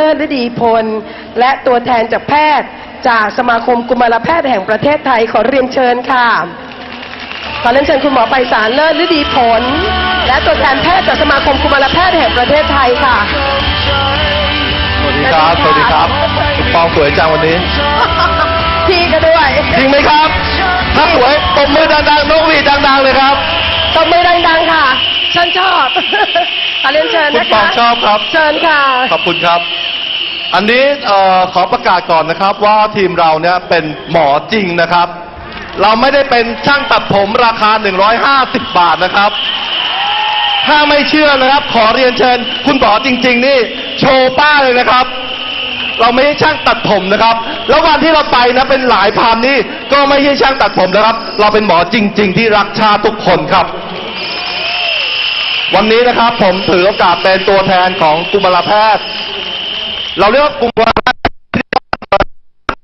ลิศฤดีพล และตัวแทนจากแพทย์ จากสมาคมกุมารแพทย์แห่งประเทศไทยขอเรียนเชิญค่ะ ขอเรียนเชิญคุณหมอไพศาลเลิศฤดีผล และตัวแทนแพทย์จากสมาคมกุมารแพทย์แห่งประเทศไทยค่ะ สวัสดีครับ สวัสดีครับคุณปองสวยจังวันนี้ พี่ก็ด้วยจริงไหมครับ ถ้าสวยตบมือดังๆนกหวีดดังๆเลยครับ ตบมือดังๆค่ะ ฉันชอบ ขอเรียนเชิญคุณนะปอคะงชอบครับ เชิญค่ะ ขอบคุณครับ อันนี้ออขอประกาศก่อนนะครับว่าทีมเราเนี่ยเป็นหมอจริงนะครับ เราไม่ได้เป็นช่างตัดผมราคา 150 บาทนะครับ ถ้าไม่เชื่อนะครับ ขอเรียนเชิญ คุณหมอจริง ๆ นี่ โชว์ป้าเลยนะครับ เราไม่ใช่ช่างตัดผมนะครับ แล้ววันที่เราไปนะเป็นหลายพันนี่ก็ไม่ใช่ช่างตัดผมนะครับ เราเป็นหมอจริง ๆ ที่รักชาติทุกคนครับวันนี้นะครับผมถือโอกาสเป็นตัวแทนของกุมารแพทย์ เราเรียกว่ากุมารแพทย์ที่รั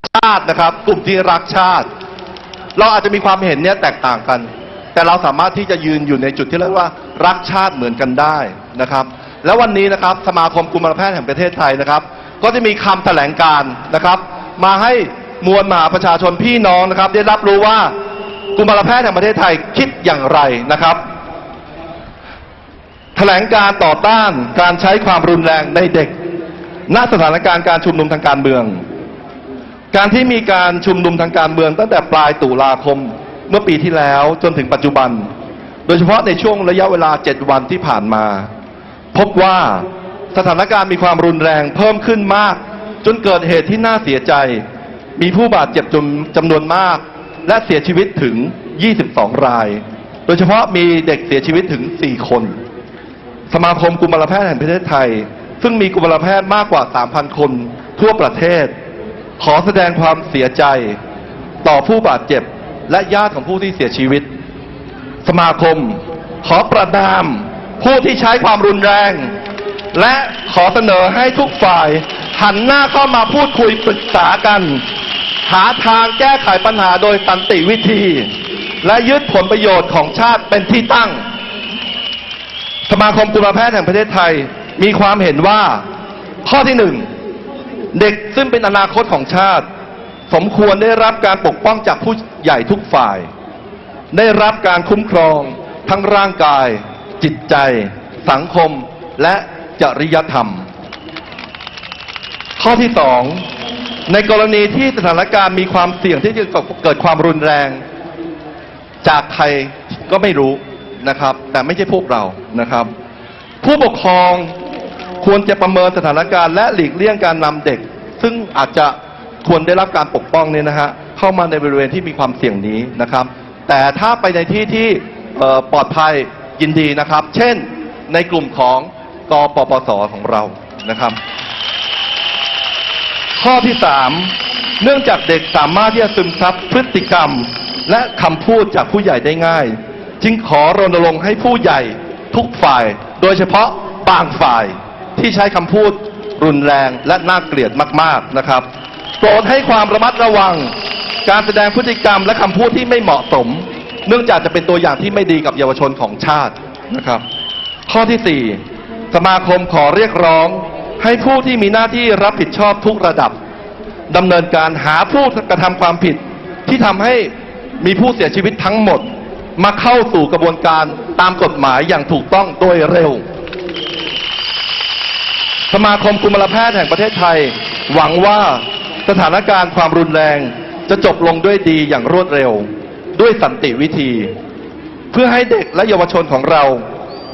กชาตินะครับ กลุ่มที่รักชาติ เราอาจจะมีความเห็นเนี่ยแตกต่างกัน แต่เราสามารถที่จะยืนอยู่ในจุดที่เรียกว่ารักชาติเหมือนกันได้นะครับ แล้ววันนี้นะครับสมาคมกุมารแพทย์แห่งประเทศไทยนะครับ ก็จะมีคำแถลงการ์นะครับ มาให้มวลมหาประชาชนพี่น้องนะครับ ได้รับรู้ว่ากุมารแพทย์แห่งประเทศไทยคิดอย่างไรนะครับแถลงการต่อต้านการใช้ความรุนแรงในเด็ก ณสถานการณ์การชุมนุมทางการเมือง การที่มีการชุมนุมทางการเมือง ตั้งแต่ปลายตุลาคมเมื่อปีที่แล้วจนถึงปัจจุบัน โดยเฉพาะในช่วงระยะเวลา 7 วันที่ผ่านมา พบว่าสถานการณ์มีความรุนแรงเพิ่มขึ้นมาก จนเกิดเหตุที่น่าเสียใจ มีผู้บาดเจ็บจำจำนวนมาก และเสียชีวิตถึง 22 ราย โดยเฉพาะมีเด็กเสียชีวิตถึง 4 คน สมาคมกุมารแพทย์แห่งประเทศไทย ซึ่งมีกุมารแพทย์มากกว่า 3,000 คนทั่วประเทศ ขอแสดงความเสียใจ ต่อผู้บาดเจ็บ และญาติของผู้ที่เสียชีวิต สมาคม ขอประนาม ผู้ที่ใช้ความรุนแรง และขอเสนอให้ทุกฝ่าย หันหน้าเข้ามาพูดคุยปรึกษากัน หาทางแก้ไขปัญหาโดยสันติวิธี และยึดผลประโยชน์ของชาติเป็นที่ตั้ง สมาคมกุมารแพทย์แห่งประเทศไทย มีความเห็นว่าข้อที่หนึ่งเด็กซึ่งเป็นอนาคตของชาติ สมควรได้รับการปกป้องจากผู้ใหญ่ทุกฝ่าย ได้รับการคุ้มครอง ทั้งร่างกาย จิตใจ สังคม และจริยธรรม ข้อที่สองในกรณีที่สถานการณ์มีความเสี่ยงที่จะเกิดความรุนแรง จากใครก็ไม่รู้นะครับ แต่ไม่ใช่พวกเรานะครับ ผู้ปกครอง ควรจะประเมินสถานการณ์และหลีกเลี่ยงการนำเด็ก ซึ่งอาจจะควรได้รับการปกป้องเนี่ยนะฮะเข้ามาในบริเวณที่มีความเสี่ยงนี้นะครับ แต่ถ้าไปในที่ที่ปลอดภัยยินดีนะครับ เช่นในกลุ่มของกปปสของเรานะครับ ข้อที่สามเนื่องจากเด็กสามารถที่จะซึมซับพฤติกรรม และคำพูดจากผู้ใหญ่ได้ง่าย จึงขอรณรงค์ให้ผู้ใหญ่ทุกฝ่าย โดยเฉพาะบางฝ่าย ที่ใช้คำพูดรุนแรงและน่าเกลียดมาก ๆนะครับ โปรดให้ความระมัดระวัง การแสดงพฤติกรรมและคำพูดที่ไม่เหมาะสม เนื่องจากจะเป็นตัวอย่างที่ไม่ดีกับเยาวชนของชาตินะครับ ข้อที่สี่สมาคมขอเรียกร้อง ให้ผู้ที่มีหน้าที่รับผิดชอบทุกระดับดำเนินการหาผู้กระทำความผิด ที่ทำให้มีผู้เสียชีวิตทั้งหมด มาเข้าสู่กระบวนการตามกฎหมายอย่างถูกต้องโดยเร็ว สมาคมกุมารแพทย์แห่งประเทศไทย หวังว่าสถานการณ์ความรุนแรง จะจบลงด้วยดีอย่างรวดเร็ว ด้วยสันติวิธี เพื่อให้เด็กและเยาวชนของเรา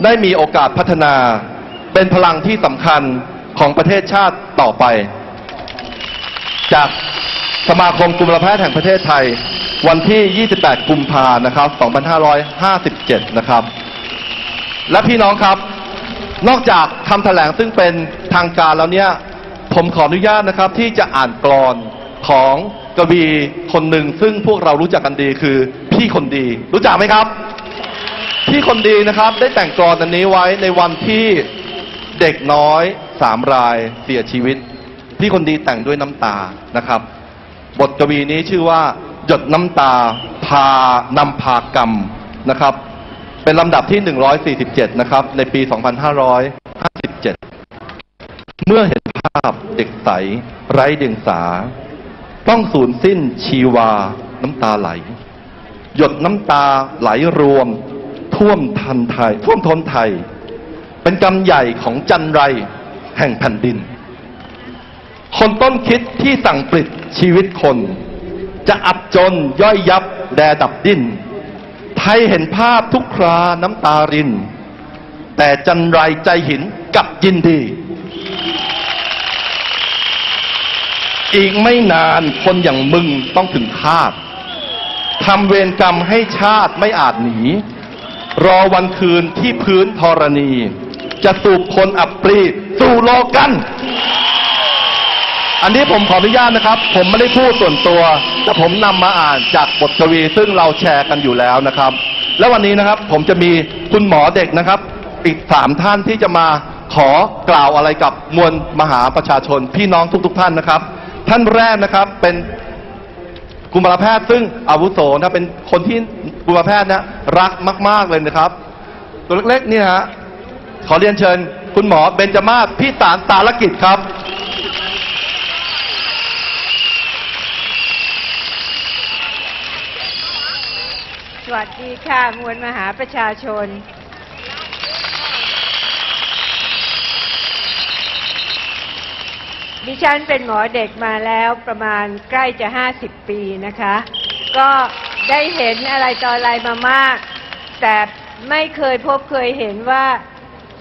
ได้มีโอกาสพัฒนา เป็นพลังที่สำคัญของประเทศชาติต่อไป จากสมาคมกุมารแพทย์แห่งประเทศไทย วันที่ 28 กุมภานะครับ 2557 นะครับ และพี่น้องครับ นอกจากคำแถลงซึ่งเป็นทางการแล้วเนี่ยผมขออนุญาตนะครับที่จะอ่านกรอนของกวีคนหนึ่งซึ่งพวกเรารู้จักกันดีคือพี่คนดี รู้จักไหมครับ พี่คนดีนะครับได้แต่งกรอนอันนี้ไว้ในวันที่เด็กน้อยสามรายเสียชีวิต พี่คนดีแต่งด้วยน้ำตานะครับ บทกวีนี้ชื่อว่าหยดน้ำตาพานำพากรรมนะครับ เป็นลำดับที่ 147 นะครับ ในปี 2557 เมื่อเห็นภาพเด็กใส ไร้เดียงสา ต้องสูญสิ้นชีวาน้ำตาไหล หยดน้ำตาไหลรวม ท่วมทันไทย ท่วมทนไทย เป็นกรรมใหญ่ของจันไรแห่งแผ่นดิน คนต้นคิดที่สั่งปลิดชีวิตคน จะอับจนย่อยยับแดดับดิ้น ไทยเห็นภาพทุกคราน้ำตาริน แต่จันไรใจหินกับยินดี อีกไม่นานคนอย่างมึงต้องถึงคาดทำเวรกรรมให้ชาติไม่อาจหนี รอวันคืนที่พื้นธรณี จะสูบคนอับปรีสู่โลกัน อันนี้ผมขออนุญาตนะครับ ผมไม่ได้พูดส่วนตัว แต่ผมนำมาอ่านจากบทกวี ซึ่งเราแชร์กันอยู่แล้วนะครับ แล้ววันนี้นะครับผมจะมีคุณหมอเด็กนะครับ อีกสามท่านที่จะมาขอกล่าวอะไรกับมวลมหาประชาชนพี่น้องทุก ๆ ท่านนะครับ ท่านแรกนะครับเป็นกุมารแพทย์ซึ่งอาวุโสนะเป็นคนที่กุมารแพทย์นะรักมาก ๆเลยนะครับ ตัวเล็กๆนี่นะฮะขอเรียนเชิญ คุณหมอเบญจมาศพี่สารสารกิจครับ วัสดีค่ะมวลมหาประชาชน ดิฉันเป็นหมอเด็กมาแล้วประมาณใกล้จะ 50 ปีนะคะ ก็ได้เห็นอะไรต่ออะไรมามาก แต่ไม่เคยพบเคยเห็นว่า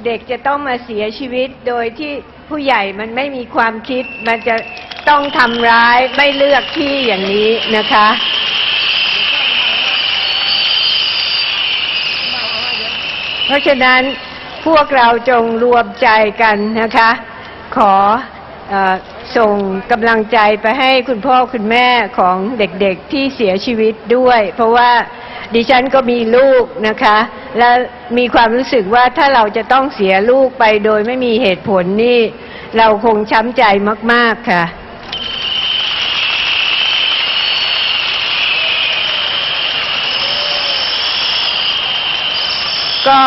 เด็กจะต้องมาเสียชีวิตโดยที่ผู้ใหญ่มันไม่มีความคิด มันจะต้องทำร้ายไม่เลือกที่อย่างนี้นะคะ เพ ราะฉะนั้นพวกเราจงรวมใจกันนะคะขอเออส่งกำลังใจไปให้คุณพ่อคุณแม่ของเด็กๆที่เสียชีวิตด้วย เพราะว่าดิฉันก็มีลูกนะคะ และมีความรู้สึกว่าถ้าเราจะต้องเสียลูกไปโดยไม่มีเหตุผลนี่ เราคงช้ำใจมาก ๆค่ะ ก็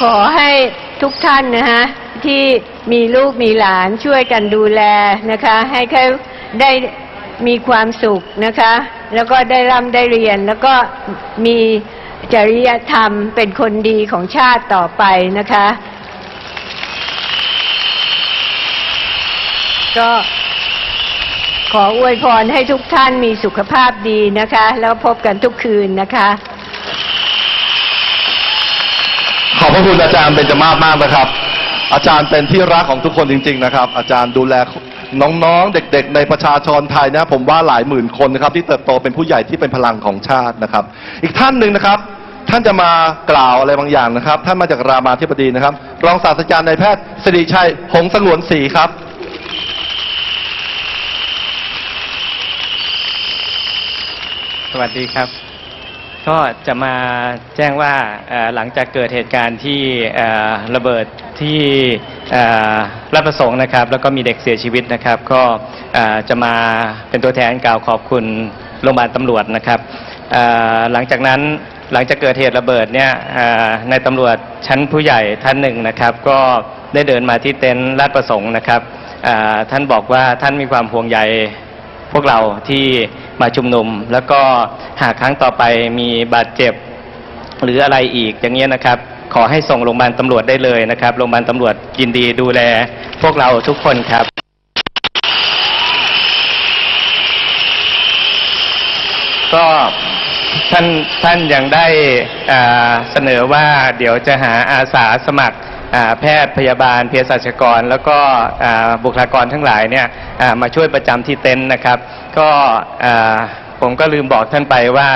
ขอให้ทุกท่านนะฮะที่มีลูกมีหลานช่วยกันดูแลนะคะ ให้เขาได้มีความสุขนะคะ แล้วก็ได้ร่ำได้เรียน แล้วก็มีจริยธรรมเป็นคนดีของชาติต่อไปนะคะ ก็ขออวยพรให้ทุกท่านมีสุขภาพดีนะคะ แล้วพบกันทุกคืนนะคะ ขอบ พระคุณอาจารย์เบญจมาศมากนะครับ อาจารย์เป็นที่รักของทุกคนจริง ๆ นะครับ อาจารย์ดูแลน้องๆ เด็ก ๆ ในประชาชนไทยนะผมว่าหลายหมื่นคนนะครับ ที่เติบโตเป็นผู้ใหญ่ที่เป็นพลังของชาตินะครับ อีกท่านหนึ่งนะครับ ท่านจะมากล่าวอะไรบางอย่างนะครับ ท่านมาจากรามาธิบดีนะครับ รองศาสตราจารย์นายแพทย์สิริชัยหงส์สงวนศรีครับสวัสดีครับ ก็จะมาแจ้งว่าหลังจากเกิดเหตุการณ์ที่ระเบิดที่รับประสงค์นะครับ แล้วก็มีเด็กเสียชีวิตนะครับ ก็จะมาเป็นตัวแทนกล่าวขอบคุณโรงพยาบาลตำรวจนะครับหลังจากนั้นหลังจากเกิดเหตุระเบิดเนี่ยในตำรวจชั้นผู้ใหญ่ท่านหนึ่งนะครับ ก็ได้เดินมาที่เต็นท์ราชประสงค์นะครับท่านบอกว่าท่านมีความห่วงใยพวกเราที่ มาชุมนุม แล้วก็หากครั้งต่อไปมีบาดเจ็บหรืออะไรอีกอย่างเงี้ยนะครับ ขอให้ส่งโรงพยาบาลตำรวจได้เลยนะครับโรงพยาบาลตำรวจยินดีดูแล พวกเราทุกคนครับก็ท่านท่านยังได้เสนอว่าเดี๋ยวจะหาอาสาสมัครแพทย์พยาบาลเภสัชกร แล้วก็บุคลากรทั้งหลายเนี่ยมาช่วยประจำที่เต็นท์นะครับ ก็ผมก็ลืมบอกท่านไปว่า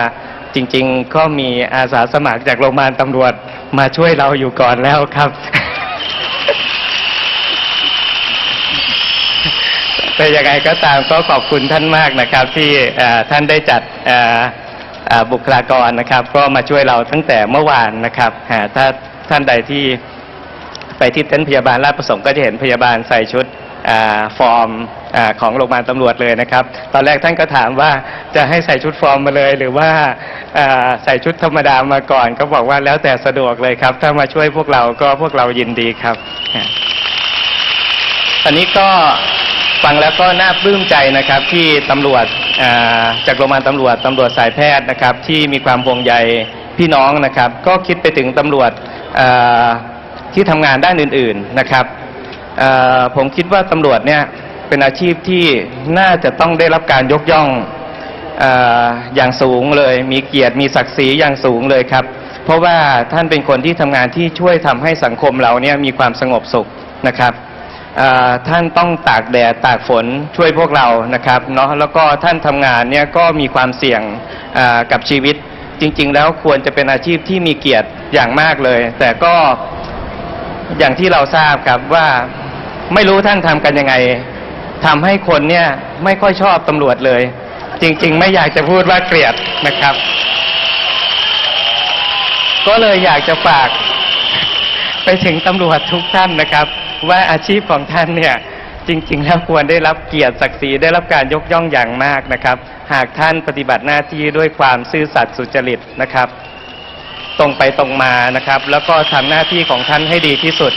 จริง ๆ ก็มีอาสาสมัครจากโรงพยาบาลตำรวจมาช่วยเราอยู่ก่อนแล้วครับ แต่ยังไงก็ตามก็ขอบคุณท่านมากนะครับ ที่ท่านได้จัดบุคลากรนะครับ ก็มาช่วยเราตั้งแต่เมื่อวานนะครับหาถ้าท่านใดที่ไปที่เต็นท์พยาบาลราชประสงค์ก็จะเห็นพยาบาลใส่ชุด ฟอร์มอของโรงพยาบาลตำรวจเลยนะครับ ตอนแรกท่านก็ถามว่าจะให้ใส่ชุดฟอร์มมาเลย หรือว่าใส่ชุดธรรมดามาก่อน ก็บอกว่าแล้วแต่สะดวกเลยครับ ถ้ามาช่วยพวกเราก็พวกเรายินดีครับอันนี้ก็ฟังแล้วก็น่าปลื้มใจนะครับที่ตำรวจจากโรงพยาบาลตำรวจตำรวจสายแพทย์นะครับ ที่มีความห่วงใยพี่น้องนะครับ ก็คิดไปถึงตำรวจที่ทำงานด้านอื่น ๆนะครับ ผมคิดว่าตำรวจเนี่ยเป็นอาชีพที่น่าจะต้องได้รับการยกย่องออย่างสูงเลย มีเกียรติมีศักดิ์ศรีอย่างสูงเลยครับ เพราะว่าท่านเป็นคนที่ทำงานที่ช่วยทำให้สังคมเราเนี่ยมีความสงบสุขนะครับท่านต้องตากแดดตากฝนช่วยพวกเรานะครับเนาะแล้วก็ท่านทำงานเนี่ยก็มีความเสี่ยงกับชีวิต จริง ๆ แล้วควรจะเป็นอาชีพที่มีเกียรติอย่างมากเลย แต่ก็อย่างที่เราทราบครับว่า ไม่รู้ท่านทำกันยังไงทำให้คนเนี่ยไม่ค่อยชอบตำรวจเลย จริง ๆ ไม่อยากจะพูดว่าเกลียดนะครับ ก็เลยอยากจะฝาก ไปถึงตำรวจทุกท่านนะครับ ว่าอาชีพของท่านเนี่ยจริง ๆ แล้วควรได้รับเกียรติศักดิ์ศรีได้รับการยกย่องอย่างมากนะครับ หากท่านปฏิบัติหน้าที่ด้วยความซื่อสัตย์สุจริตนะครับ ตรงไปตรงมานะครับ แล้วก็ทำหน้าที่ของท่านให้ดีที่สุด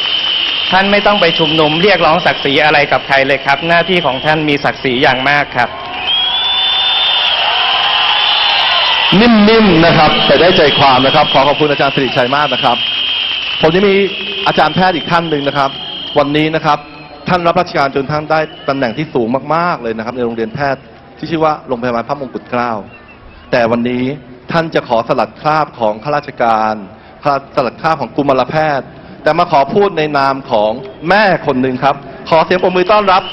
ท่านไม่ต้องไปชุมนุมเรียกร้องศักดิ์ศรีอะไรกับใครเลยครับ หน้าที่ของท่านมีศักดิ์ศรีอย่างมากครับ นิ่มๆนะครับ แต่ได้ใจความนะครับ ขอขอบคุณอาจารย์สิริชัยมากนะครับ ผมจะมีอาจารย์แพทย์อีกท่านหนึ่งนะครับ วันนี้นะครับท่านรับราชการจนท่านได้ตำแหน่งที่สูงมากๆเลยนะครับ ในโรงเรียนแพทย์ที่ชื่อว่าโรงพยาบาลพระมงกุฎเกล้าแต่วันนี้ ท่านจะขอสลัดคราบของข้าราชการสลัดคราบของกุมารแพทย์ แต่มาขอพูดในนามของแม่คนหนึ่งครับ ขอเสียงปรบมือต้อนรับ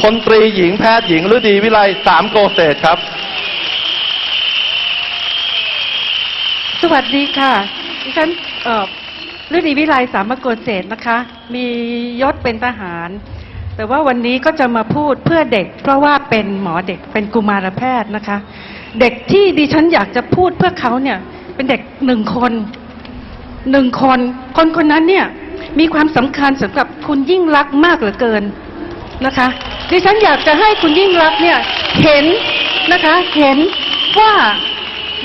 พลตรีหญิงแพทย์หญิงฤดีวิไลสามโกเศษครับ สวัสดีค่ะดิฉันฤดีวิไลสามโกเศษนะคะ มียศเป็นทหาร แต่ว่าวันนี้ก็จะมาพูดเพื่อเด็ก เพราะว่าเป็นหมอเด็กเป็นกุมารแพทย์นะคะ เด็กที่ดิฉันอยากจะพูดเพื่อเขาเนี่ย เป็นเด็กหนึ่งคนหนึ่งคน คนคนนั้นเนี่ย มีความสำคัญสำหรับคุณยิ่งรักมากเหลือเกินนะคะ ดิฉันอยากจะให้คุณยิ่งรักเนี่ยเห็นนะคะ เห็นว่า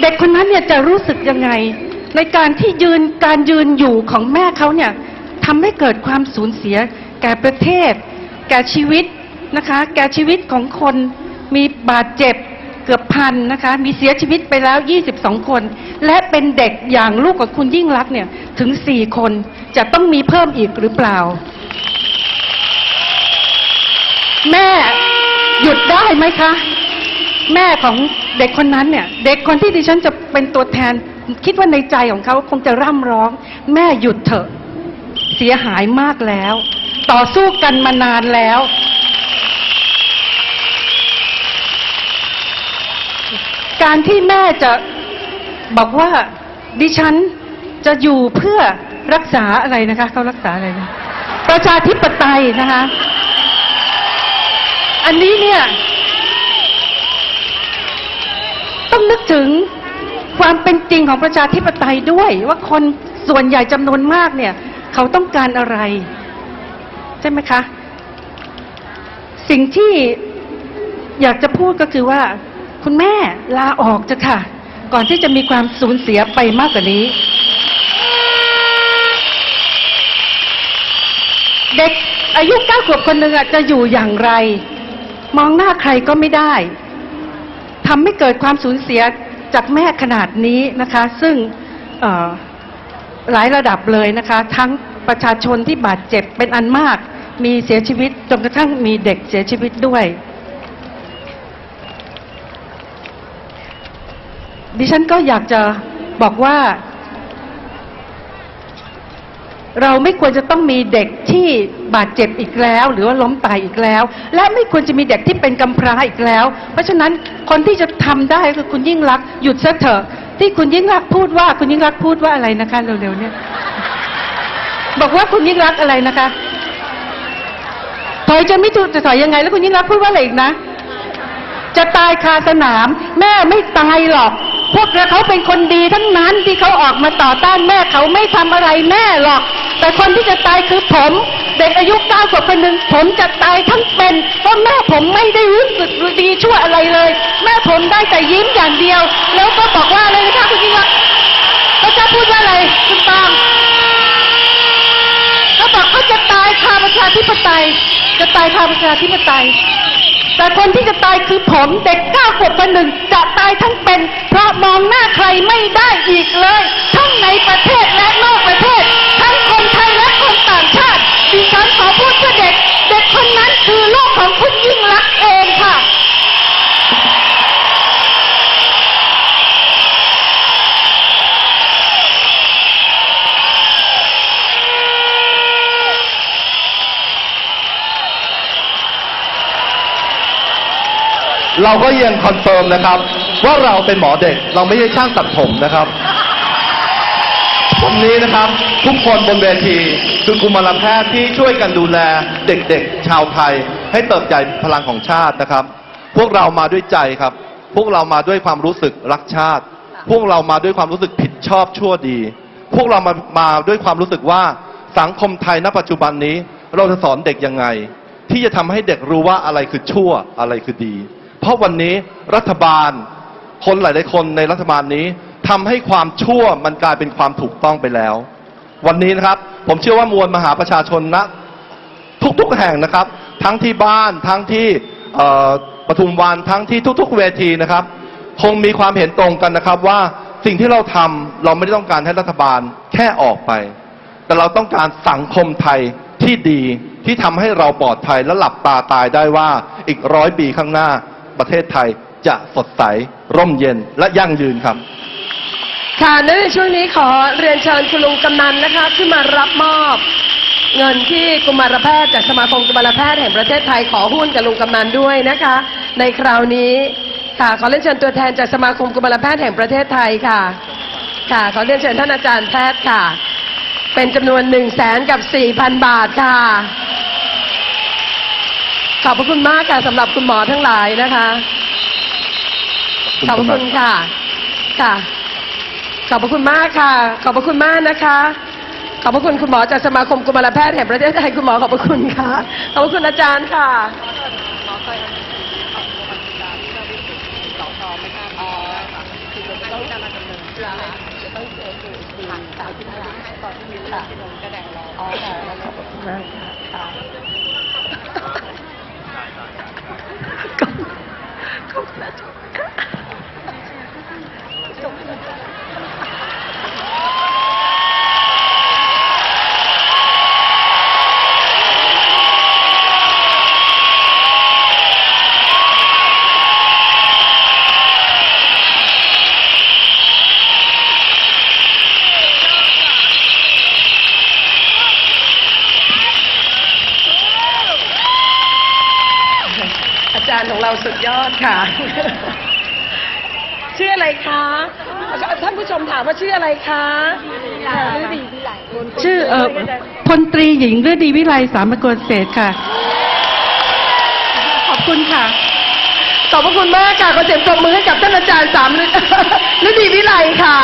เด็กคนนั้นเนี่ยจะรู้สึกยังไง ในการที่ยืนการยืนอยู่ของแม่เขาเนี่ยทำให้เกิดความสูญเสีย แก่ประเทศ แก่ชีวิตนะคะ แก่ชีวิตของคนมีบาดเจ็บ เกือบพันนะคะ มีเสียชีวิตไปแล้ว 22 คน และเป็นเด็กอย่างลูกของคุณยิ่งรักเนี่ยถึง 4 คนจะต้องมีเพิ่มอีกหรือเปล่า แม่หยุดได้ไหมคะ แม่ของเด็กคนนั้นเนี่ย เด็กคนที่ดิฉันจะเป็นตัวแทน คิดว่าในใจของเขาคงจะร่ำร้อง แม่หยุดเถอะ เสียหายมากแล้ว ต่อสู้กันมานานแล้ว การที่แม่จะบอกว่าดิฉันจะอยู่เพื่อรักษาอะไรนะคะเขารักษาอะไรนะประชาธิปไตยนะคะ อันนี้เนี่ย ต้องนึกถึงความเป็นจริงของประชาธิปไตยด้วย ว่าคนส่วนใหญ่จำนวนมากเนี่ย เขาต้องการอะไร ใช่ไหมคะ สิ่งที่อยากจะพูดก็คือว่า คุณแม่ลาออกจะค่ะ ก่อนที่จะมีความสูญเสียไปมากกว่านี้ เด็กอายุเก้าขวบคนหนึ่งจะอยู่อย่างไร มองหน้าใครก็ไม่ได้ทำให้เกิดความสูญเสียจากแม่ขนาดนี้นะคะ ซึ่งหลายระดับเลยนะคะ ทั้งประชาชนที่บาดเจ็บเป็นอันมาก มีเสียชีวิตจนกระทั่งมีเด็กเสียชีวิตด้วย ดิฉันก็อยากจะบอกว่า เราไม่ควรจะต้องมีเด็กที่บาดเจ็บอีกแล้ว หรือว่าล้มตายอีกแล้ว และไม่ควรจะมีเด็กที่เป็นกำพร้าอีกแล้ว เพราะฉะนั้นคนที่จะทำได้คือคุณยิ่งรักหยุดซะเถอะที่คุณยิ่งรักพูดว่า คุณยิ่งรักพูดว่าอะไรนะคะเร็วๆเนี่ยบอกว่าคุณยิ่งรักอะไรนะคะถอยจะไม่ถูกจะถอยยังไง แล้วคุณยิ่งรักพูดว่าอะไรอีกนะ จะตายคาสนาม แม่ไม่ตายหรอก พวกเขาเป็นคนดีทั้งนั้นที่เขาออกมาต่อต้านแม่เขาไม่ทำอะไรแม่หรอก แต่คนที่จะตายคือผม เด็กอายุเก้าขวบคนหนึ่งผมจะตายทั้งเป็นเพราะแม่ผมไม่ได้รู้สึกดีชั่วอะไรเลย แม่ผมได้แต่ยิ้มอย่างเดียว แล้วก็บอกว่าอะไรนะคะคุณยิ่งรักเขาจะพูดว่าอะไรคุณตองเขาบอกเขาจะตายคาประชาธิปไตยจะตายทาประชาธิปไตย แต่คนที่จะตายคือผมเด็กเก้าขวบคนหนึ่งจะตายทั้งเป็น เพราะมองหน้าใครไม่ได้อีกเลย ทั้งในประเทศและนอกประเทศ ทั้งคนไทยและคนต่างชาติดิฉันขอพูดเพื่อเด็ก เด็กคนนั้นคือลูกของคุณยิ่งรักษณ์เองค่ะ เรา ก็ยังคอนเฟิร์มนะครับ ว่าเราเป็นหมอเด็กเราไม่ใช่ช่างตัดผมนะครับวันนี้นะครับทุกคนบนเวทีคือกุมารแพทย์ที่ช่วยกันดูแลเด็กๆ ชาวไทย ให้เติบใหญ่พลังของชาตินะครับ พวกเรามาด้วยใจครับ พวกเรามาด้วยความรู้สึกรักชาติ พวกเรามาด้วยความรู้สึกผิดชอบชั่วดี พวกเรามามาด้วยความรู้สึกว่าสังคมไทยณปัจจุบันนี้ เราจะสอนเด็กยังไง ที่จะทำให้เด็กรู้ว่าอะไรคือชั่วอะไรคือดี เพราะวันนี้รัฐบาลคนหลาย ๆ คนในรัฐบาลนี้ทำให้ความชั่วมันกลายเป็นความถูกต้องไปแล้ว วันนี้นะครับ ผมเชื่อว่ามวลมหาประชาชนนะทุก ๆ แห่งนะครับ ทั้งที่บ้านทั้งที่ปทุมวันทั้งที่ทุก ๆ เวทีนะครับ คงมีความเห็นตรงกันนะครับว่าสิ่งที่เราทำเราไม่ได้ต้องการให้รัฐบาลแค่ออกไป แต่เราต้องการสังคมไทยที่ดีที่ทำให้เราปลอดภัยและหลับตาตายได้ว่าอีกร้อยปีข้างหน้า ประเทศไทยจะสดใส ร่มเย็นและยั่งยืนครับ ค่ะและในช่วงนี้ขอเรียนเชิญคุณลุงกำนันนะคะขึ้นมารับมอบ เงินที่กุมารแพทย์จากสมาคมกุมารแพทย์แห่งประเทศไทยขอหุ้นกับลุงกำนันด้วยนะคะ ในคราวนี้ค่ะขอเรียนเชิญตัวแทนจากสมาคมกุมารแพทย์แห่งประเทศไทยค่ะ ค่ะ ขอเรียนเชิญท่านอาจารย์แพทย์ค่ะ เป็นจำนวนหนึ่งแสนกับสี่พันบาทค่ะ ขอบพระคุณมากค่ะสำหรับคุณหมอทั้งหลายนะคะ ขอบพระคุณค่ะ ค่ะ ขอบพระคุณมากค่ะ ขอบพระคุณมากนะคะ ขอบพระคุณคุณหมอจากสมาคมกุมารแพทย์แห่งประเทศไทยคุณหมอขอบพระคุณค่ะ ขอบพระคุณอาจารย์ค่ะอาจารย์ของเราสุดยอดค่ะ ชื่ออะไรคะท่านผู้ชมถามว่าชื่ออะไรคะฤดีชื่อเออพลตรีหญิงฤดีวิไลสามกลเศษค่ะ ขอบคุณค่ะขอบพระคุณมากค่ะขอเสียงปรบมือให้กับท่านอาจารย์สามฤฤดีวิไลค่ะ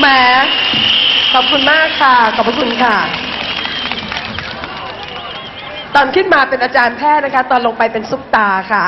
แหมขอบคุณมากค่ะขอบพระคุณค่ะ ตอนขึ้นมาเป็นอาจารย์แพทย์นะคะ ตอนลงไปเป็นซุปตาค่ะ